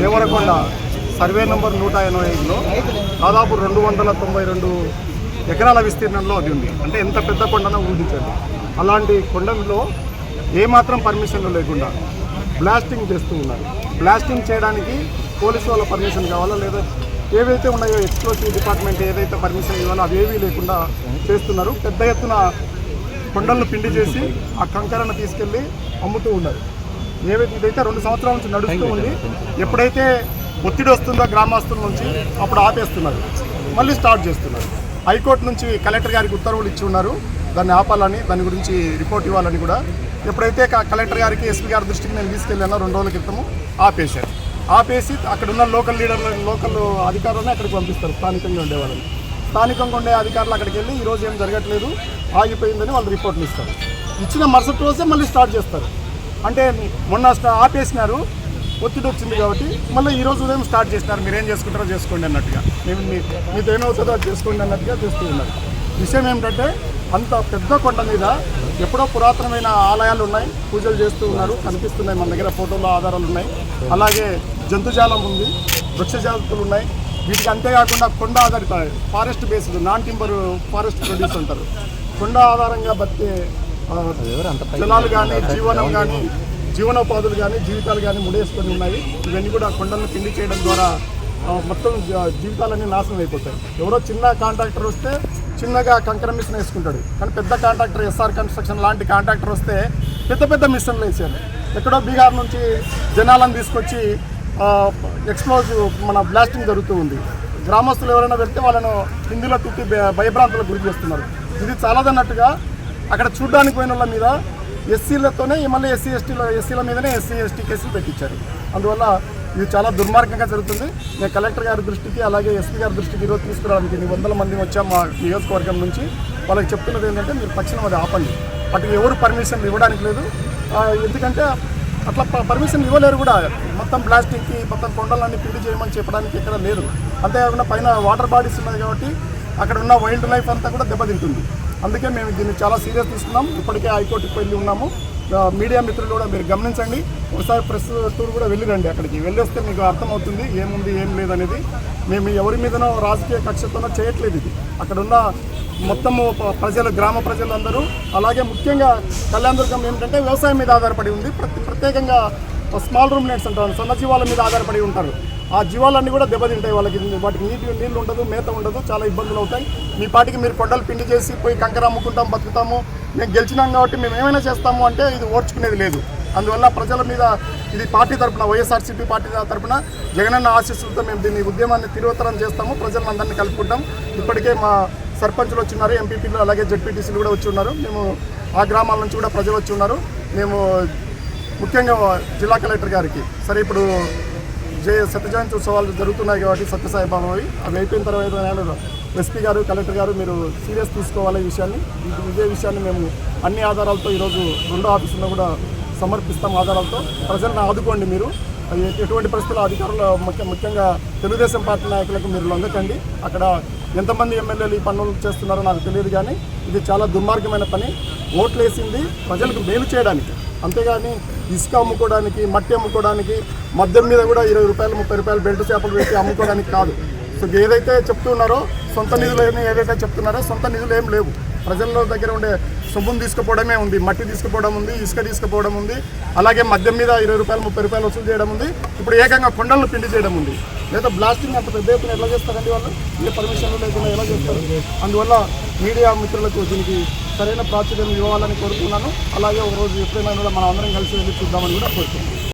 Devarakonda survey number నూట ఎనభై ఐదులో దాదాపు రెండు వందల తొంభై రెండు ఎకరాల విస్తీర్ణంలో అది ఉంది. అంటే ఎంత పెద్ద కొండనో ఊహించండి. అలాంటి కొండలో ఏమాత్రం పర్మిషన్లు లేకుండా బ్లాస్టింగ్ చేస్తూ ఉన్నారు. బ్లాస్టింగ్ చేయడానికి పోలీసు వాళ్ళ పర్మిషన్ కావాలా లేదా ఏవైతే ఉన్నాయో ఎక్స్ప్లోసివ్ డిపార్ట్మెంట్ ఏదైతే పర్మిషన్ ఇవ్వాలో అవి ఏవీ లేకుండా చేస్తున్నారు. పెద్ద ఎత్తున కొండలను పిండి చేసి ఆ కంకరను తీసుకెళ్ళి అమ్ముతూ ఉన్నారు. ఏవైతే ఇదైతే రెండు సంవత్సరాల నుంచి నడుస్తూ ఉంది ఎప్పుడైతే ఒత్తిడి వస్తుందో గ్రామస్తుల నుంచి అప్పుడు ఆపేస్తున్నారు. మళ్ళీ స్టార్ట్ చేస్తున్నారు. హైకోర్టు నుంచి కలెక్టర్ గారికి ఉత్తర్వులు ఇచ్చి ఉన్నారు. దాన్ని ఆపాలని దాని గురించి రిపోర్ట్ ఇవ్వాలని కూడా. ఎప్పుడైతే కలెక్టర్ గారికి ఎస్పీ గారి దృష్టికి నేను తీసుకెళ్ళానో రెండు రోజుల క్రితము ఆపేశారు. ఆపేసి అక్కడ ఉన్న లోకల్ లీడర్లు లోకల్ అధికారులను అక్కడికి పంపిస్తారు. స్థానికంగా ఉండే వాళ్ళని. స్థానికంగా ఉండే అధికారులు అక్కడికి వెళ్ళి ఈరోజు ఏం జరగట్లేదు ఆగిపోయిందని వాళ్ళు రిపోర్ట్లు ఇస్తారు. ఇచ్చిన మరుసటి రోజే మళ్ళీ స్టార్ట్ చేస్తారు. అంటే మొన్న ఆపేసినారు ఒత్తిడి వచ్చింది కాబట్టి మళ్ళీ ఈ రోజు ఉదయం స్టార్ట్ చేసినారు. మీరు ఏం చేసుకుంటారో చేసుకోండి అన్నట్టుగా. మేము మీ మీతో ఏమవుతుందో అది చేసుకోండి అన్నట్టుగా చేస్తూ ఉన్నారు. విషయం ఏమిటంటే అంత పెద్ద కొండ మీద ఎప్పుడో పురాతనమైన ఆలయాలు ఉన్నాయి. పూజలు చేస్తూ ఉన్నారు. కనిపిస్తున్నాయి మన దగ్గర ఫోటోలో ఆధారాలు ఉన్నాయి. అలాగే జంతుజాలం ఉంది. వృక్ష జాతులు ఉన్నాయి. వీటికి అంతేకాకుండా కొండ ఆధారిత forest based non timber forest produce అంటారు. కొండ ఆధారంగా బతికే జలాలు కానీ జీవనం కానీ జీవనోపాధులు కానీ జీవితాలు కానీ ముడేసుకొని ఉన్నాయి. ఇవన్నీ కూడా కొండలను పిండి చేయడం ద్వారా మొత్తం జీవితాలన్నీ నాశనం అయిపోతాయి. ఎవరో చిన్న కాంట్రాక్టర్ వస్తే చిన్నగా కంకర మిషన్ వేసుకుంటాడు. కానీ పెద్ద కాంట్రాక్టర్ ఎస్ఆర్ కన్స్ట్రక్షన్ లాంటి కాంట్రాక్టర్ వస్తే పెద్ద పెద్ద మిషన్లు వేసారు ఎక్కడో బీహార్ నుంచి జనాలను తీసుకొచ్చి ఎక్స్ప్లోజివ్ మన బ్లాస్టింగ్ జరుగుతూ ఉంది. గ్రామస్తులు ఎవరైనా వెళ్తే వాళ్ళను హిందీలో తిట్టి భయభ్రాంతులకు గురి చేస్తున్నారు. ఇది చాలదన్నట్టుగా అక్కడ చూడ్డానికి పోయిన వాళ్ళ మీద ఎస్సీలతోనే మళ్ళీ ఎస్సీ ఎస్టీల ఎస్సీల మీదనే ఎస్సీ ఎస్టీ కేసులు పెట్టించారు. అందువల్ల ఇది చాలా దుర్మార్గంగా జరుగుతుంది. నేను కలెక్టర్ గారి దృష్టికి అలాగే ఎస్పీ గారి దృష్టికి ఈరోజు తీసుకురావడానికి ఎన్ని వందల మంది వచ్చాం మా నియోజకవర్గం నుంచి వాళ్ళకి చెప్తున్నది ఏంటంటే మీరు తక్షణం అది ఆపండి. వాటికి ఎవరు పర్మిషన్ ఇవ్వడానికి లేదు. ఎందుకంటే అట్లా పర్మిషన్ ఇవ్వలేరు కూడా. మొత్తం ప్లాస్టిక్కి మొత్తం కొండలన్నీ పిండి చేయమని చెప్పడానికి ఇక్కడ లేదు. అంతేకాకుండా పైన వాటర్ బాడీస్ ఉన్నది కాబట్టి అక్కడ ఉన్న వైల్డ్ లైఫ్ అంతా కూడా దెబ్బతింటుంది. అందుకే మేము దీన్ని చాలా సీరియస్ తీసుకున్నాం. ఇప్పటికే హైకోర్టుకి వెళ్ళి ఉన్నాము. మీడియా మిత్రులు కూడా మీరు గమనించండి. ఒకసారి ప్రెస్ టూర్ కూడా వెళ్ళిరండి అక్కడికి. వెళ్ళేస్తే మీకు అర్థమవుతుంది ఏముంది ఏం లేదనేది. మేము ఎవరి మీదనో రాజకీయ కక్షతోనో చేయట్లేదు ఇది. అక్కడ ఉన్న మొత్తము ప్రజలు గ్రామ ప్రజలందరూ అలాగే ముఖ్యంగా కళ్యాణదుర్గం ఏమిటంటే వ్యవసాయం మీద ఆధారపడి ఉంది. ప్రతి ప్రత్యేకంగా స్మాల్ రూమ్ నెట్స్ అంటారు. సన్నజీవాల మీద ఆధారపడి ఉంటారు. ఆ జీవాలన్నీ కూడా దెబ్బతింటాయి వాళ్ళకి. వాటికి నీటి నీళ్ళు ఉండదు మేత ఉండదు చాలా ఇబ్బందులు అవుతాయి. మీ పాటికి మీరు కొండలు పిండి చేసి పోయి కంకర అమ్ముకుంటాం బతుకుతాము. మేము గెలిచినాం కాబట్టి మేము ఏమైనా చేస్తాము అంటే ఇది ఓర్చుకునేది లేదు. అందువల్ల ప్రజల మీద ఇది పార్టీ తరపున వైఎస్ఆర్సీపీ పార్టీ తరపున జగనన్న ఆశీస్సులతో మేము దీన్ని ఉద్యమాన్ని తీవ్రతరం చేస్తాము. ప్రజలందరినీ కలుపుకుంటాం. ఇప్పటికే మా సర్పంచులు వచ్చి ఉన్నారు ఎంపీపీలు అలాగే జడ్పీటీసీలు కూడా వచ్చి ఉన్నారు. మేము ఆ గ్రామాల నుంచి కూడా ప్రజలు వచ్చి ఉన్నారు. మేము ముఖ్యంగా జిల్లా కలెక్టర్ గారికి. సరే ఇప్పుడు జయ సత్యజయంతి ఉత్సవాలు జరుగుతున్నాయి కాబట్టి సత్యసాయి బాబావి అవి అయిపోయిన తర్వాత ఎస్పీ గారు కలెక్టర్ గారు మీరు సీరియస్ తీసుకోవాలి ఈ విషయాన్ని. ఇదే విషయాన్ని మేము అన్ని ఆధారాలతో ఈరోజు రెండో ఆఫీసులో కూడా సమర్పిస్తాం ఆధారాలతో. ప్రజలను ఆదుకోండి మీరు. ఎటువంటి పరిస్థితుల్లో అధికారులు ముఖ్య ముఖ్యంగా తెలుగుదేశం పార్టీ నాయకులకు మీరు లొంగకండి. అక్కడ ఎంతమంది ఎమ్మెల్యేలు ఈ పనులు చేస్తున్నారో నాకు తెలియదు కానీ ఇది చాలా దుర్మార్గమైన పని. ఓట్లు వేసింది ప్రజలకు మేలు చేయడానికి. అంతేగాని ఇసుక అమ్ముకోవడానికి మట్టి అమ్ముకోవడానికి మద్యం మీద కూడా ఇరవై రూపాయలు ముప్పై రూపాయలు బెల్ట్ చేపలు పెట్టి అమ్ముకోవడానికి కాదు. సో ఏదైతే చెప్తున్నారో సొంత నిధులు ఏమి ఏదైతే చెప్తున్నారో సొంత నిధులు ఏం లేవు. ప్రజల దగ్గర ఉండే సొమ్మును తీసుకుపోవడమే ఉంది మట్టి తీసుకుపోవడం ఉంది ఇసుక తీసుకుపోవడం ఉంది అలాగే మద్యం మీద ఇరవై రూపాయలు ముప్పై రూపాయలు వసూలు చేయడం ఉంది. ఇప్పుడు ఏకంగా కొండలను పిండి చేయడం ఉంది. లేదా బ్లాస్టింగ్ అంత పెద్ద ఎత్తున ఎట్లా చేస్తారండి వాళ్ళు? ఏ పర్మిషన్లు లేకుండా ఎలా చేస్తారు? అందువల్ల మీడియా మిత్రులకు దీనికి సరైన ప్రాచుర్యం ఇవ్వాలని కోరుతున్నాను. అలాగే ఒక రోజు ఎప్పుడైనా కూడా మనం అందరం కలిసి వెళ్ళి చూద్దామని కూడా కోరుతున్నాను.